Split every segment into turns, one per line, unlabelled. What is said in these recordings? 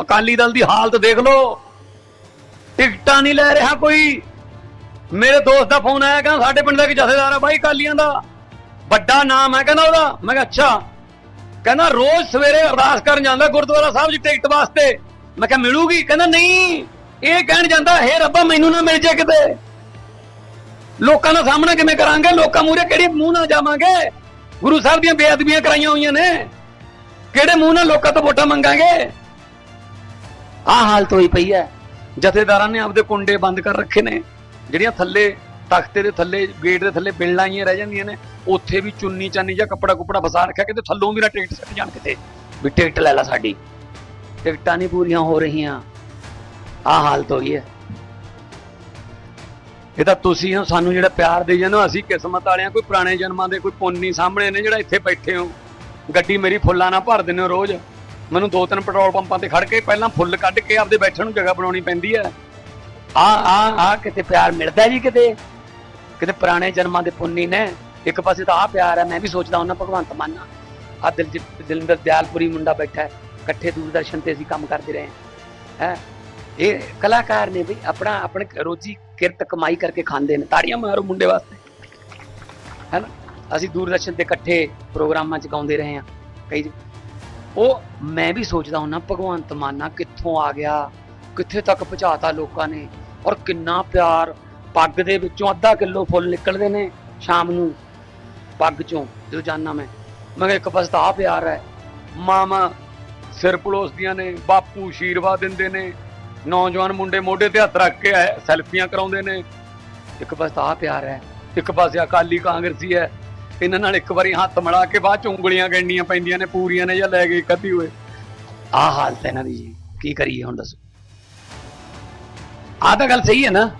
ਅਕਾਲੀ ਦਲ ਦੀ ਹਾਲਤ ਦੇਖ ਲਓ। ਟਿਕਟਾਂ ਨਹੀਂ ਲੈ ਰਿਹਾ ਕੋਈ। ਮੇਰੇ ਦੋਸਤ ਦਾ ਫੋਨ ਆਇਆ, ਕਹਿੰਦਾ ਸਾਡੇ ਪਿੰਡ ਦਾ ਇੱਕ ਜਥੇਦਾਰ ਆ ਬਾਈ ਅਕਾਲੀਆਂ ਦਾ। ਵੱਡਾ ਨਾਮ ਹੈ ਕਹਿੰਦਾ ਉਹਦਾ। ਮੈਂ ਕਿਹਾ, ਅੱਛਾ। ਕਹਿੰਦਾ, ਰੋਜ਼ ਸਵੇਰੇ ਅਰਦਾਸ ਕਰਨ ਜਾਂਦਾ ਗੁਰਦੁਆਰਾ ਸਾਹਿਬ 'ਚ ਟਿਕਟ ਵਾਸਤੇ। ਮੈਂ ਕਿਹਾ, ਮਿਲੂਗੀ? ਕਹਿੰਦਾ, ਨਹੀਂ। ਇਹ ਕਹਿਣ ਜਾਂਦਾ, ਹੇ ਰੱਬਾ, ਮੈਨੂੰ ਨਾ ਮਿਲ ਜੇ ਕਿਤੇ। ਲੋਕਾਂ ਦਾ ਸਾਹਮਣਾ ਕਿਵੇਂ ਕਰਾਂਗੇ? ਲੋਕਾਂ ਮੂਹਰੇ ਕਿਹੜੇ ਮੂੰਹ ਨਾਲ ਜਾਵਾਂਗੇ? ਗੁਰੂ ਸਾਹਿਬ ਦੀਆਂ ਬੇਅਦਬੀਆਂ ਕਰਾਈਆਂ ਹੋਈਆਂ ਨੇ। ਕਿਹੜੇ ਮੂੰਹ ਨਾਲ ਲੋਕਾਂ ਤੋਂ ਵੋਟਾਂ ਮੰਗਾਂਗੇ? ਆਹ ਹਾਲਤ ਹੋਈ ਪਈ ਹੈ। ਜਥੇਦਾਰਾਂ ਨੇ ਆਪਦੇ ਕੁੰਡੇ ਬੰਦ ਕਰ ਰੱਖੇ ਨੇ। ਜਿਹੜੀਆਂ ਥੱਲੇ, ਤਖਤੇ ਦੇ ਥੱਲੇ, ਗੇਟ ਦੇ ਥੱਲੇ ਬਿਲਡਾਂ ਹੀ ਰਹਿ ਜਾਂਦੀਆਂ ਨੇ, ਉੱਥੇ ਵੀ ਚੁੰਨੀ ਚਾਨੀ ਜਾਂ ਕੱਪੜਾ ਕੁਪੜਾ ਫਸਾ ਰੱਖਿਆ, ਕਿਤੇ ਥੱਲੋਂ ਵੀ ਨਾ ਟਿਕਟ ਸੱਟ ਜਾਣ ਕਿਤੇ। ਵੀ ਟਿਕਟ ਲੈ ਲੈ ਸਾਡੀ। ਟਿਕਟਾਂ ਨਹੀਂ ਪੂਰੀਆਂ ਹੋ ਰਹੀਆਂ। ਆਹ ਹਾਲਤ ਹੋਈ ਹੈ। ਇਹ ਤਾਂ ਤੁਸੀਂ ਹੋ, ਸਾਨੂੰ ਜਿਹੜਾ ਪਿਆਰ ਦੇ ਜਾਂਦੇ ਹੋ, ਅਸੀਂ ਕਿਸਮਤ ਵਾਲਿਆਂ, ਕੋਈ ਪੁਰਾਣੇ ਜਨਮਾਂ ਦੇ ਕੋਈ ਪੁੰਨ ਸਾਹਮਣੇ ਨੇ ਜਿਹੜਾ ਇੱਥੇ ਬੈਠੇ ਹੋ। ਗੱਡੀ ਮੇਰੀ ਫੁੱਲਾਂ ਨਾਲ ਭਰ ਦਿੰਦੇ ਹੋ ਰੋਜ਼। ਮੈਨੂੰ ਦੋ ਤਿੰਨ ਪੈਟਰੋਲ ਪੰਪਾਂ ਤੇ ਖੜ ਕੇ ਪਹਿਲਾਂ ਫੁੱਲ ਕੱਢ ਕੇ ਆਪਦੇ ਬੈਠਣ ਨੂੰ ਜਗ੍ਹਾ ਬਣਾਉਣੀ ਪੈਂਦੀ ਹੈ। ਆ ਆ ਆ ਕਿਤੇ ਪਿਆਰ ਮਿਲਦਾ ਜੀ ਕਿਤੇ? ਕਿਤੇ ਪੁਰਾਣੇ ਜਨਮਾਂ ਦੇ ਪੁੰਨੀ ਨੇ। ਇੱਕ ਪਾਸੇ ਤਾਂ ਆ ਪਿਆਰ ਹੈ, ਮੈਂ ਵੀ ਸੋਚਦਾ ਹੁੰਦਾ, ਭਗਵੰਤ ਮਾਨ ਆ ਦਿਲ ਦਿਲਿੰਦਰ ਦਿਆਲਪੁਰੀ ਮੁੰਡਾ ਬੈਠਾ ਹੈ, ਇਕੱਠੇ ਦੂਰਦਰਸ਼ਨ ਤੇ ਅਸੀਂ ਕੰਮ ਕਰਦੇ ਰਹੇ ਹੈ। ਹੈ? ਇਹ ਕਲਾਕਾਰ ਨੇ ਬਈ ਆਪਣਾ, ਆਪਣੇ ਰੋਜੀ ਕਿਰਤ ਕਮਾਈ ਕਰਕੇ ਖਾਂਦੇ ਨੇ। ਤਾੜੀਆਂ ਮਾਰੋ ਮੁੰਡੇ ਵਾਸਤੇ। ਹੈ ਨਾ? ਅਸੀਂ ਦੂਰਦਰਸ਼ਨ ਤੇ ਇਕੱਠੇ ਪ੍ਰੋਗਰਾਮਾਂ ਚ ਗਾਉਂਦੇ ਰਹੇ ਹਾਂ। ਕਈ ਉਹ ਮੈਂ ਵੀ ਸੋਚਦਾ ਹੁੰਦਾ ਭਗਵੰਤ ਮਾਨਾ ਕਿੱਥੋਂ ਆ ਗਿਆ, ਕਿੱਥੇ ਤੱਕ ਪਹੁੰਚਾਤਾ ਲੋਕਾਂ ਨੇ, ਔਰ ਕਿੰਨਾ ਪਿਆਰ, ਪੱਗ ਦੇ ਵਿੱਚੋਂ ਅੱਧਾ ਕਿਲੋ ਫੁੱਲ ਨਿਕਲਦੇ ਨੇ ਸ਼ਾਮ ਨੂੰ, ਪੱਗ ਚੋਂ, ਜਦੋਂ ਜਾਣਾ ਮੈਂ। ਮੈਂ ਇੱਕ ਪਾਸੇ ਤਾਂ ਆ ਪਿਆਰ ਹੈ ਮਾਮਾ ਸਿਰ ਪਲੋਸਦੀਆਂ ਨੇ, ਬਾਪੂ ਆਸ਼ੀਰਵਾਦ ਦਿੰਦੇ ਨੇ, ਨੌਜਵਾਨ ਮੁੰਡੇ ਮੋਢੇ ਤੇ ਹੱਥ ਰੱਖ ਕੇ ਸੈਲਫੀਆਂ ਕਰਾਉਂਦੇ ਨੇ। ਇੱਕ ਪਾਸੇ ਤਾਂ ਆ ਪਿਆਰ ਹੈ, ਇੱਕ ਪਾਸੇ ਅਕਾਲੀ ਕਾਂਗਰਸੀ ਹੈ ਇਹਨਾਂ ਨਾਲ ਇੱਕ ਵਾਰੀ ਹੱਥ ਮਿਲਾ ਕੇ ਬਾਅਦ ਚ ਉਂਗਲੀਆਂ ਗੰਢੀਆਂ ਪੈਂਦੀਆਂ ਨੇ, ਪੂਰੀਆਂ ਨੇ ਜਾਂ ਲੈ ਗਏ ਕਦੀ ਹੋਏ। ਆਹ ਹਾਲਤ ਹੈ ਇਹਨਾਂ ਦੀ ਜੀ। ਕੀ ਕਰੀਏ ਹੁਣ ਦੱਸੋ। ਆਹ ਤਾਂ ਗੱਲ ਸਹੀ ਹੈ ਨਾ।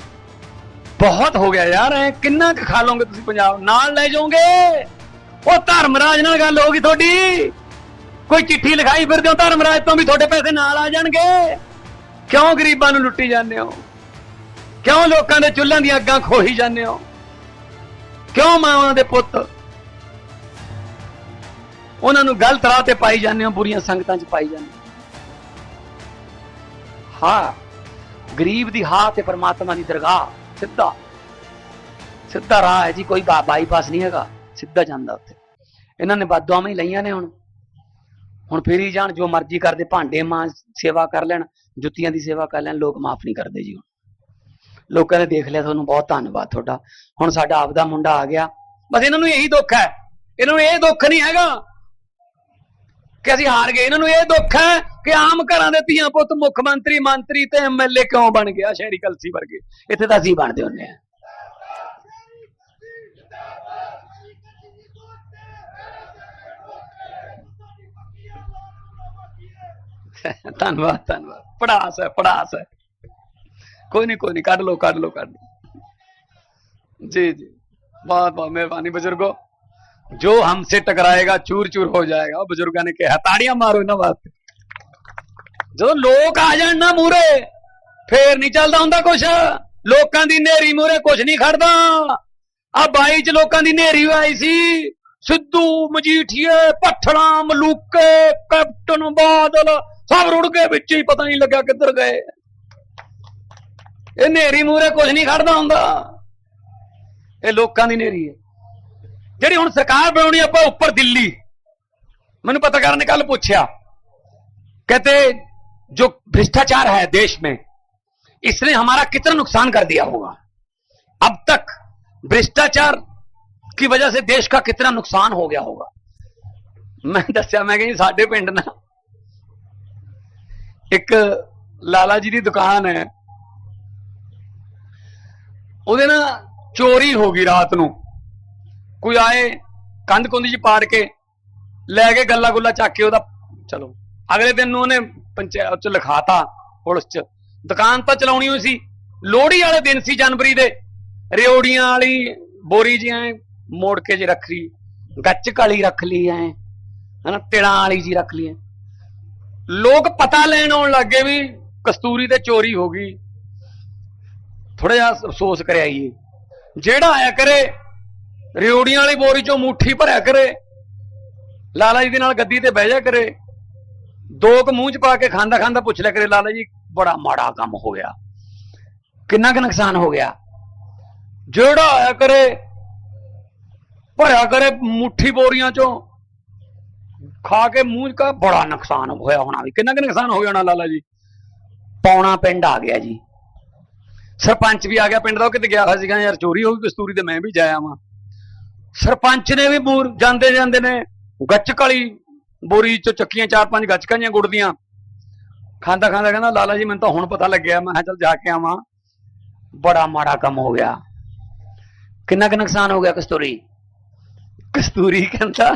ਬਹੁਤ ਹੋ ਗਿਆ ਯਾਰ, ਐ ਕਿੰਨਾ ਕੁ ਖਾ ਲਓਗੇ ਤੁਸੀਂ ਪੰਜਾਬ? ਨਾਲ ਲੈ ਜਾਓਗੇ? ਉਹ ਧਰਮਰਾਜ ਨਾਲ ਗੱਲ ਹੋਗੀ ਤੁਹਾਡੀ। ਕੋਈ ਚਿੱਠੀ ਲਿਖਾਈ ਫਿਰਦੇ ਹੋ ਧਰਮਰਾਜ ਤੋਂ ਵੀ ਤੁਹਾਡੇ ਪੈਸੇ ਨਾਲ ਆ ਜਾਣਗੇ। ਕਿਉਂ ਗਰੀਬਾਂ ਨੂੰ ਲੁੱਟੀ ਜਾਂਦੇ ਹੋ? ਕਿਉਂ ਲੋਕਾਂ ਦੇ ਚੁੱਲ੍ਹਾਂ ਦੀਆਂ ਅੱਗਾਂ ਖੋਹੀ ਜਾਂਦੇ ਹੋ? ਕਿਉਂ ਮਾਵਾਂ ਦੇ ਪੁੱਤ ਉਹਨਾਂ ਨੂੰ ਗਲਤ ਰਾਹ ਤੇ ਪਾਈ ਜਾਂਦੇ ਹੋ, ਬੁਰੀਆਂ ਸੰਗਤਾਂ 'ਚ ਪਾਈ ਜਾਂਦੇ ਹਾਂ। ਗਰੀਬ ਦੀ ਹਾਂ ਤੇ ਪਰਮਾਤਮਾ ਦੀ ਦਰਗਾਹ, ਸਿੱਧਾ। ਸਿੱਧਾ ਰਾਹ ਹੈ ਜੀ, ਕੋਈ ਬਾਈਪਾਸ ਨਹੀਂ ਹੈਗਾ, ਸਿੱਧਾ ਜਾਂਦਾ ਉੱਥੇ। ਇਹਨਾਂ ਨੇ ਬਾਦੂਆਂ ਹੀ ਲਈਆਂ ਨੇ ਹੁਣ। ਹੁਣ ਫੇਰੀ ਜਾਣ, ਜੋ ਮਰਜ਼ੀ ਕਰਦੇ, ਭਾਂਡੇ ਮਾਂ ਸੇਵਾ ਕਰ ਲੈਣ, ਜੁੱਤੀਆਂ ਦੀ ਸੇਵਾ ਕਰ ਲੈਣ, ਲੋਕ ਮਾਫ ਨਹੀਂ ਕਰਦੇ ਜੀ ਹੁਣ। ਲੋਕਾਂ ਨੇ ਦੇਖ ਲਿਆ, ਤੁਹਾਨੂੰ ਬਹੁਤ ਧੰਨਵਾਦ ਤੁਹਾਡਾ। ਹੁਣ ਸਾਡਾ ਆਪਦਾ ਮੁੰਡਾ ਆ ਗਿਆ। ਬਸ ਇਹਨਾਂ ਨੂੰ ਇਹੀ ਦੁੱਖ ਹੈ। ਇਹਨਾਂ ਨੂੰ ਇਹ ਦੁੱਖ ਨਹੀਂ ਹੈਗਾ ਕਿ ਅਸੀਂ ਹਾਰ ਗਏ। ਇਹਨਾਂ ਨੂੰ ਇਹ ਦੁੱਖ ਹੈ ਕਿ ਆਮ ਘਰਾਂ ਦੇ ਧੀਆਂ ਪੁੱਤ ਮੁੱਖ ਮੰਤਰੀ ਮੰਤਰੀ ਤੇ ਐਮਐਲਏ ਕਿਉਂ ਬਣ ਗਿਆ ਸ਼ਹਿਰੀ ਕਲਸੀ ਵਰਗੇ? ਇੱਥੇ ਤਾਂ ਅਸੀਂ ਬਣਦੇ ਹੁੰਨੇ ਆ ਧੰਨਵਾਦ ਧੰਨਵਾਦ। ਪੜਾਸ ਹੈ ਪੜਾਸ ਹੈ। ਕੋਈ ਨਹੀਂ ਕੋਈ ਨਹੀਂ। ਕੱਢ ਲਓ ਕੱਢ ਲਓ ਕੱਢ ਲਓ। ਜੀ ਜੀ। ਬਹੁਤ ਬਹੁਤ ਮਿਹਰਬਾਨੀ ਬਜ਼ੁਰਗੋ। ਜੋ ਹਮਸੇ ਟਕਰਾਏਗਾ ਚੂਰ ਚੂਰ ਹੋ ਜਾਏਗਾ ਉਹ ਬਜ਼ੁਰਗਾਂ ਨੇ ਕਿਹਾ ਤਾੜੀਆਂ ਮਾਰੋ ਇਹਨਾਂ ਵਾਸਤੇ ਜਦੋਂ ਲੋਕ ਆ ਜਾਣ ਨਾ ਮੂਰੇ ਫੇਰ ਨਹੀਂ ਚੱਲਦਾ ਹੁੰਦਾ ਕੁਛ ਲੋਕਾਂ ਦੀ ਨੇਰੀ ਮੂਰੇ ਕੁਛ ਨਹੀਂ ਖੜਦਾ ਆ ਬਾਈ ਚ ਲੋਕਾਂ ਦੀ ਨੇਰੀ ਆਈ ਸੀ ਸਿੱਧੂ ਮਜੀਠੀਏ ਪੱਠੜਾ ਮਲੂਕੇ ਕੈਪਟਨ ਬਾਦਲ ਸਭ ਰੁੜ ਕੇ ਵਿੱਚ ਹੀ ਪਤਾ ਨਹੀਂ ਲੱਗਾ ਕਿੱਧਰ ਗਏ ਇਹ ਨੇਰੀ ਮੂਰੇ ਕੁਝ ਨਹੀਂ ਖੜਦਾ ਹੁੰਦਾ ਇਹ ਲੋਕਾਂ ਦੀ ਨੇਰੀ ਹੈ ਜਿਹੜੀ ਹੁਣ ਸਰਕਾਰ ਬਣਾਉਣੀ ਆਪਾਂ ਉੱਪਰ ਦਿੱਲੀ ਮੈਨੂੰ पत्रकार ने कल पूछा कहते जो भ्रष्टाचार है देश में इसने हमारा कितना नुकसान कर दिया होगा अब तक भ्रष्टाचार की वजह से देश का कितना नुकसान हो गया होगा ਮੈਂ ਦੱਸਿਆ ਮੈਂ ਕਿ ਸਾਡੇ ਪਿੰਡ ਨਾ ਇੱਕ ਲਾਲਾ ਜੀ ਦੀ ਦੁਕਾਨ ਹੈ ਉਹਦੇ ਨਾ ਚੋਰੀ ਹੋ ਗਈ ਰਾਤ ਨੂੰ ਕੋਈ ਆਏ, ਕੰਧ ਕੁੰਦੀ ਚ ਪਾੜ ਕੇ ਲੈ ਕੇ ਗੱਲਾ ਗੁੱਲਾ ਚੱਕ ਕੇ ਉਹਦਾ ਚਲੋ, ਅਗਲੇ ਦਿਨ ਨੂੰ ਉਹਨੇ ਪੰਚਾਇਤ ਚ ਲਿਖਾਤਾ ਪੁਲਿਸ ਚ। ਦੁਕਾਨ ਤਾਂ ਚਲਾਉਣੀ ਹੋਈ ਸੀ। ਲੋਹੜੀ ਵਾਲੇ ਦਿਨ ਸੀ ਜਨਵਰੀ ਦੇ। ਰਿਓੜੀਆਂ ਵਾਲੀ ਬੋਰੀ ਜੀ ਐ ਮੋੜ ਕੇ ਜੀ ਰੱਖ ਲਈ। ਗੱਚ ਕਾਲੀ ਰੱਖ ਲਈ ਐ। ਹਨਾ ਟਿੜਾਂ ਵਾਲੀ ਜੀ ਰੱਖ ਲਈ ਐ। ਲੋਕ ਪਤਾ ਲੈਣ ਆਉਣ ਲੱਗੇ ਵੀ ਕਸਤੂਰੀ ਤੇ ਚੋਰੀ ਹੋ ਗਈ। ਥੋੜਾ ਜਿਹਾ ਅਫਸੋਸ ਕਰਿਆ ਜੀ ਜਿਹੜਾ ਆਇਆ ਕਰੇ ਰਿਓੜੀਆਂ ਵਾਲੀ ਬੋਰੀ ਚੋਂ ਮੁੱਠੀ ਭਰਿਆ ਕਰੇ। ਲਾਲਾ ਜੀ ਦੇ ਨਾਲ ਗੱਦੀ ਤੇ ਬਹਿ ਜਾ ਕਰੇ। ਦੋ ਕੁ ਮੂੰਹ ਚ ਪਾ ਕੇ ਖਾਂਦਾ ਖਾਂਦਾ ਪੁੱਛ ਲਿਆ ਕਰੇ, ਲਾਲਾ ਜੀ, ਬੜਾ ਮਾੜਾ ਕੰਮ ਹੋ ਗਿਆ। ਕਿੰਨਾ ਕੁ ਨੁਕਸਾਨ ਹੋ ਗਿਆ? ਜਿਹੜਾ ਆਇਆ ਕਰੇ, ਭਰਿਆ ਕਰੇ ਮੁੱਠੀ ਬੋਰੀਆਂ ਚੋਂ, ਖਾ ਕੇ ਮੂੰਹ 'ਚ ਕਾ, ਬੜਾ ਨੁਕਸਾਨ ਹੋਇਆ ਹੋਣਾ ਵੀ। ਕਿੰਨਾ ਕੁ ਨੁਕਸਾਨ ਹੋ ਗਿਆ ਹੋਣਾ ਲਾਲਾ ਜੀ? ਪੌਣਾ ਪਿੰਡ ਆ ਗਿਆ ਜੀ। ਸਰਪੰਚ ਵੀ ਆ ਗਿਆ, ਪਿੰਡ ਦਾ ਉਹ ਕਿਤੇ ਗਿਆ ਹੋਇਆ ਸੀਗਾ ਯਾਰ, ਚੋਰੀ ਹੋ ਗਈ, ਕਸਤੂਰੀ ਤੇ ਮੈਂ ਵੀ ਜਾਇਆ ਵਾਂ। ਸਰਪੰਚ ਨੇ ਵੀ ਬੂਰ ਜਾਂਦੇ ਜਾਂਦੇ ਨੇ ਗੱਚਕ ਵਾਲੀ ਬੋਰੀ ਚੋਂ ਚੱਕੀਆਂ, ਚਾਰ ਪੰਜ ਗੱਚਕਾਂ ਜੀਆਂ ਗੁੜ ਦੀਆਂ ਖਾਂਦਾ ਖਾਂਦਾ ਕਹਿੰਦਾ, ਲਾਲਾ ਜੀ, ਮੈਨੂੰ ਤਾਂ ਹੁਣ ਪਤਾ ਲੱਗਿਆ, ਮੈਂ ਕਿਹਾ ਜਾ ਕੇ ਆਵਾਂ। ਬੜਾ ਮਾੜਾ ਕੰਮ ਹੋ ਗਿਆ। ਕਿੰਨਾ ਕੁ ਨੁਕਸਾਨ ਹੋ ਗਿਆ ਕਸਤੂਰੀ? ਕਸਤੂਰੀ ਕਹਿੰਦਾ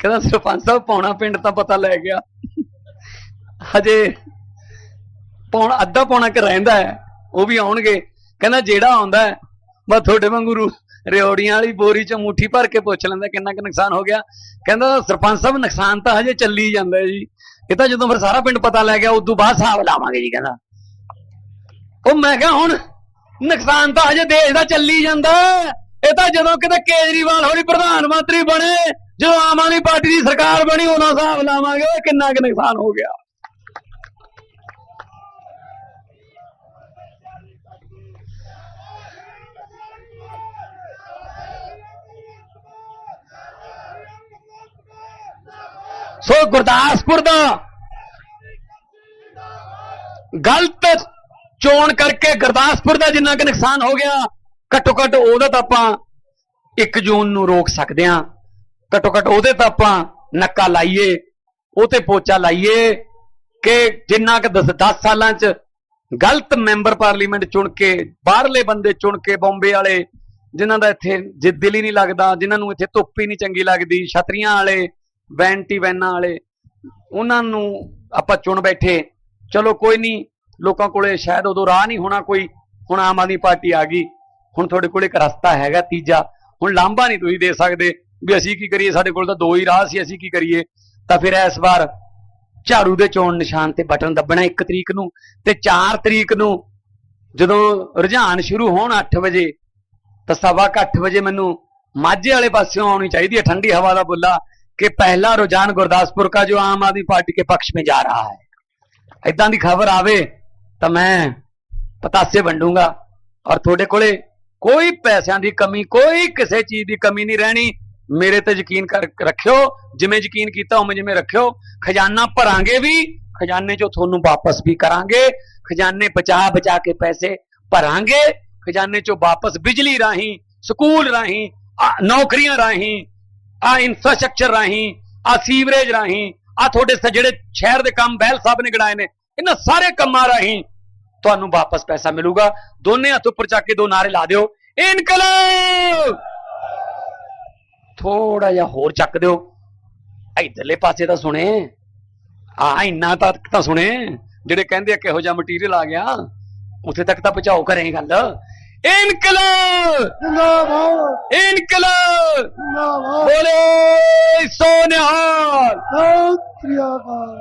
ਕਹਿੰਦਾ ਸਰਪੰਚ ਸਾਹਿਬ, ਪੌਣਾ ਪਿੰਡ ਤਾਂ ਪਤਾ ਲੈ ਗਿਆ। ਹਜੇ ਪੌਣਾ, ਅੱਧਾ ਪੌਣਾ ਕਿ ਰਹਿੰਦਾ ਹੈ, ਉਹ ਵੀ ਆਉਣਗੇ। ਕਹਿੰਦਾ ਜਿਹੜਾ ਆਉਂਦਾ ਹੈ ਬਸ ਤੁਹਾਡੇ ਵਾਂਗੂ ਰਿਓੜੀਆਂ ਵਾਲੀ ਬੋਰੀ ਚ ਮੁੱਠੀ ਭਰ ਕੇ ਪੁੱਛ ਲੈਂਦਾ ਕਿੰਨਾ ਕੁ ਨੁਕਸਾਨ ਹੋ ਗਿਆ। ਕਹਿੰਦਾ ਸਰਪੰਚ ਸਾਹਿਬ, ਨੁਕਸਾਨ ਤਾਂ ਹਜੇ ਚੱਲੀ ਜਾਂਦਾ ਜੀ। ਇਹ ਤਾਂ ਜਦੋਂ ਫਿਰ ਸਾਰਾ ਪਿੰਡ ਪਤਾ ਲੈ ਗਿਆ, ਉਦੋਂ ਬਾਅਦ ਹਿਸਾਬ ਲਾਵਾਂਗੇ ਜੀ ਕਹਿੰਦਾ। ਉਹ ਮੈਂ ਕਿਹਾ, ਹੁਣ ਨੁਕਸਾਨ ਤਾਂ ਹਜੇ ਦੇਸ਼ ਦਾ ਚੱਲੀ ਜਾਂਦਾ। ਇਹ ਤਾਂ ਜਦੋਂ ਕਿਤੇ ਕੇਜਰੀਵਾਲ ਹੋਰੀ ਪ੍ਰਧਾਨ ਮੰਤਰੀ ਬਣੇ, ਜਦੋਂ ਆਮ ਆਦਮੀ ਪਾਰਟੀ ਦੀ ਸਰਕਾਰ ਬਣੀ, ਉਦੋਂ ਹਿਸਾਬ ਲਾਵਾਂਗੇ ਕਿੰਨਾ ਕੁ ਨੁਕਸਾਨ ਹੋ ਗਿਆ। ਸੋ ਗੁਰਦਾਸਪੁਰ ਦਾ ਗਲਤ ਚੋਣ ਕਰਕੇ ਗੁਰਦਾਸਪੁਰ ਦਾ ਜਿੰਨਾ ਕੁ ਨੁਕਸਾਨ ਹੋ ਗਿਆ ਘੱਟੋ ਘੱਟ ਉਹਦਾ ਤਾਂ ਆਪਾਂ 1 ਜੂਨ ਨੂੰ ਰੋਕ ਸਕਦੇ ਹਾਂ। ਘੱਟੋ ਘੱਟ ਉਹਦੇ ਤਾਂ ਆਪਾਂ ਨੱਕਾ ਲਾਈਏ, ਉਹ ਤੇ ਪੋਚਾ ਲਾਈਏ ਕਿ ਜਿੰਨਾ ਕੁ 10 ਸਾਲਾਂ ਚ ਗਲਤ ਮੈਂਬਰ ਪਾਰਲੀਮੈਂਟ ਚੁਣ ਕੇ, ਬਾਹਰਲੇ ਬੰਦੇ ਚੁਣ ਕੇ ਬੰਬੇ ਵਾਲੇ, ਜਿਨ੍ਹਾਂ ਦਾ ਇੱਥੇ ਜੇ ਦਿਲ ਹੀ ਨਹੀਂ ਲੱਗਦਾ, ਜਿਨ੍ਹਾਂ ਨੂੰ ਇੱਥੇ ਧੁੱਪ ਹੀ ਨਹੀਂ ਚੰਗੀ ਲੱਗਦੀ, ਛਤਰੀਆਂ ਵਾਲੇ ਵੈਂਟੀ ਵੈਨਾਂ ਵਾਲੇ, ਉਹਨਾਂ ਨੂੰ ਆਪਾਂ ਚੁਣ ਬੈਠੇ। ਚਲੋ ਕੋਈ ਨਹੀਂ ਲੋਕਾਂ ਕੋਲੇ ਸ਼ਾਇਦ ਉਦੋਂ ਰਾਹ ਨਹੀਂ ਹੋਣਾ ਕੋਈ, ਹੁਣ ਆਮ ਆਦਮੀ ਪਾਰਟੀ ਆ ਗਈ। ਹੁਣ ਤੁਹਾਡੇ ਕੋਲ ਇੱਕ ਰਸਤਾ ਹੈਗਾ ਤੀਜਾ। ਹੁਣ ਲਾਂਭਾ ਨਹੀਂ ਤੁਸੀਂ ਦੇ ਸਕਦੇ ਵੀ ਅਸੀਂ ਕੀ ਕਰੀਏ, ਸਾਡੇ ਕੋਲ ਤਾਂ ਦੋ ਹੀ ਰਾਹ ਸੀ, ਅਸੀਂ ਕੀ ਕਰੀਏ? ਤਾਂ ਫਿਰ ਇਸ ਵਾਰ ਝਾੜੂ ਦੇ ਚੋਣ ਨਿਸ਼ਾਨ ਤੇ ਬਟਨ ਦੱਬਣਾ 1 ਤਰੀਕ ਨੂੰ ਤੇ 4 ਤਰੀਕ ਨੂੰ ਜਦੋਂ ਰੁਝਾਨ ਸ਼ੁਰੂ ਹੋਣ 8 ਵਜੇ, ਤਾਂ ਸਵਾ ਕੁ ਅੱਠ ਵਜੇ ਮੈਨੂੰ ਮਾਝੇ ਵਾਲੇ ਪਾਸਿਓਂ ਆਉਣੀ ਚਾਹੀਦੀ ਹੈ, ਠੰਡੀ ਹਵਾ ਦਾ ਬੁੱਲਾ। कि पहला रुझान गुरदासपुर का जो आम आदमी पार्टी के पक्ष में जा रहा है इदां ਦੀ ਖਬਰ ਆਵੇ ਤਾਂ ਮੈਂ ਪਤਾਸੇ ਵੰਡੂੰਗਾ ਔਰ ਤੁਹਾਡੇ ਕੋਲੇ ਕੋਈ ਪੈਸਿਆਂ ਦੀ ਕਮੀ ਕੋਈ ਕਿਸੇ ਚੀਜ਼ ਦੀ ਕਮੀ ਨਹੀਂ ਰਹਿਣੀ ਮੇਰੇ ਤੇ ਯਕੀਨ ਕਰ ਰੱਖਿਓ ਜਿਵੇਂ ਯਕੀਨ ਕੀਤਾ ਉਵੇਂ ਜਿਵੇਂ ਰੱਖਿਓ ਖਜ਼ਾਨਾ ਭਰਾਂਗੇ ਵੀ ਖਜ਼ਾਨੇ ਚੋਂ ਤੁਹਾਨੂੰ ਵਾਪਸ ਵੀ ਕਰਾਂਗੇ ਖਜ਼ਾਨੇ ਬਚਾ ਬਚਾ ਕੇ ਪੈਸੇ ਭਰਾਂਗੇ ਖਜ਼ਾਨੇ ਚੋਂ ਵਾਪਸ ਬਿਜਲੀ ਰਾਹੀਂ ਸਕੂਲ ਰਾਹੀਂ ਆ ਨੌਕਰੀਆਂ ਰਾਹੀਂ ਆ ਇਨਫਰਾਸਟ੍ਰਕਚਰ ਰਾਹੀਂ, ਆ ਸੀਵਰੇਜ ਰਾਹੀਂ, ਆ ਤੁਹਾਡੇ ਜਿਹੜੇ ਸ਼ਹਿਰ ਦੇ ਕੰਮ ਬਹਿਲ ਸਾਹਿਬ ਨੇ ਗੜਾਏ ਨੇ, ਇਹਨਾਂ ਸਾਰੇ ਕੰਮਾਂ ਰਾਹੀਂ ਤੁਹਾਨੂੰ ਵਾਪਸ ਪੈਸਾ ਮਿਲੂਗਾ। ਦੋਨੇ ਹੱਥ ਉੱਪਰ ਚੱਕ ਕੇ ਦੋ ਨਾਰੇ ਲਾ ਦਿਓ। ਇਨਕਲਾਬ! ਥੋੜਾ ਜਿਹਾ ਹੋਰ ਚੱਕ ਦਿਓ। ਇਧਰਲੇ ਪਾਸੇ ਤਾਂ ਸੁਣੇ। ਆ ਇੰਨਾ ਤੱਕ ਤਾਂ ਸੁਣੇ। ਜਿਹੜੇ ਕਹਿੰਦੇ ਆ ਕਿਹੋ ਜਿਹਾ ਮਟੀਰੀਅਲ ਆ ਗਿਆ, ਉੱਥੇ ਤੱਕ ਤਾਂ ਪਹੁੰਚਾਓ ਕਰੇ ਗੱਲ। ਇਨਕਲਾਬ! ਇਨਕਲਾਬ! ਬੋਲੇ ਸੋਨਿਹਾਲ!
ਸਤਿ ਸ੍ਰੀ ਅਕਾਲ।